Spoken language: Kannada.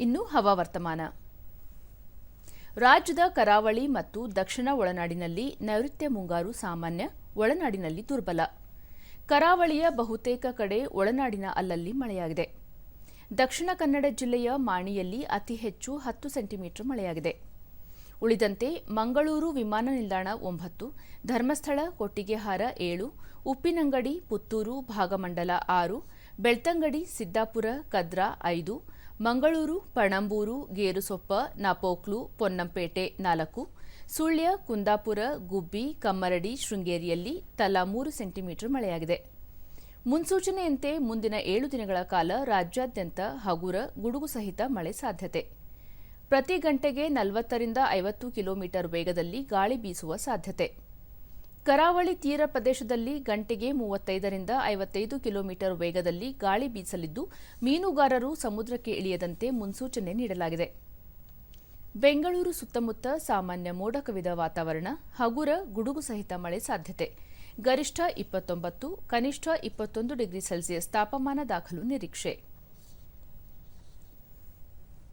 ಇನ್ನು ಹವಾವರ್ತಮಾನ ರಾಜ್ಯದ ಕರಾವಳಿ ಮತ್ತು ದಕ್ಷಿಣ ಒಳನಾಡಿನಲ್ಲಿ ನೈಋತ್ಯ ಮುಂಗಾರು ಸಾಮಾನ್ಯ, ಒಳನಾಡಿನಲ್ಲಿ ದುರ್ಬಲ. ಕರಾವಳಿಯ ಬಹುತೇಕ ಕಡೆ ಒಳನಾಡಿನ ಅಲ್ಲಲ್ಲಿ ಮಳೆಯಾಗಿದೆ. ದಕ್ಷಿಣ ಕನ್ನಡ ಜಿಲ್ಲೆಯ ಮಾಣಿಯಲ್ಲಿ ಅತಿ ಹೆಚ್ಚು ಹತ್ತು ಸೆಂಟಿಮೀಟರ್ ಮಳೆಯಾಗಿದೆ. ಉಳಿದಂತೆ ಮಂಗಳೂರು ವಿಮಾನ ನಿಲ್ದಾಣ ಒಂಬತ್ತು, ಧರ್ಮಸ್ಥಳ ಕೊಟ್ಟಿಗೆಹಾರ ಏಳು, ಉಪ್ಪಿನಂಗಡಿ, ಪುತ್ತೂರು ಭಾಗಮಂಡಲ ಆರು, ಬೆಳ್ತಂಗಡಿ, ಸಿದ್ದಾಪುರ, ಕದ್ರಾ ಐದು ಮಂಗಳೂರು, ಪಣಂಬೂರು, ಗೇರುಸೊಪ್ಪ, ನಾಪೋಕ್ಲು, ಪೊನ್ನಂಪೇಟೆ ನಾಲ್ಕು, ಸುಳ್ಯ, ಕುಂದಾಪುರ, ಗುಬ್ಬಿ, ಕಮ್ಮರಡಿ, ಶೃಂಗೇರಿಯಲ್ಲಿ ತಲಾ ಮೂರು ಸೆಂಟಿಮೀಟರ್ ಮಳೆಯಾಗಿದೆ. ಮುನ್ಸೂಚನೆಯಂತೆ ಮುಂದಿನ ಏಳು ದಿನಗಳ ಕಾಲ ರಾಜ್ಯಾದ್ಯಂತ ಹಗುರ, ಗುಡುಗು ಸಹಿತ ಮಳೆ ಸಾಧ್ಯತೆ. ಪ್ರತಿ ಗಂಟೆಗೆ ನಲವತ್ತರಿಂದ ಐವತ್ತು ಕಿಲೋಮೀಟರ್ ವೇಗದಲ್ಲಿ ಗಾಳಿ ಬೀಸುವ ಸಾಧ್ಯತೆ. ಕರಾವಳಿ ತೀರ ಪ್ರದೇಶದಲ್ಲಿ ಗಂಟೆಗೆ ಮೂವತ್ತೈದರಿಂದ ಐವತ್ತೈದು ಕಿಲೋಮೀಟರ್ ವೇಗದಲ್ಲಿ ಗಾಳಿ ಬೀಸಲಿದ್ದು, ಮೀನುಗಾರರು ಸಮುದ್ರಕ್ಕೆ ಇಳಿಯದಂತೆ ಮುನ್ಸೂಚನೆ ನೀಡಲಾಗಿದೆ. ಬೆಂಗಳೂರು ಸುತ್ತಮುತ್ತ ಸಾಮಾನ್ಯ ಮೋಡ ಕವಿದ ವಾತಾವರಣ, ಹಗುರ, ಗುಡುಗು ಸಹಿತ ಮಳೆ ಸಾಧ್ಯತೆ. ಗರಿಷ್ಠ ಇಪ್ಪತ್ತೊಂಬತ್ತು, ಕನಿಷ್ಠ ಇಪ್ಪತ್ತೊಂದು ಡಿಗ್ರಿ ಸೆಲ್ಸಿಯಸ್ ತಾಪಮಾನ ದಾಖಲು ನಿರೀಕ್ಷೆ.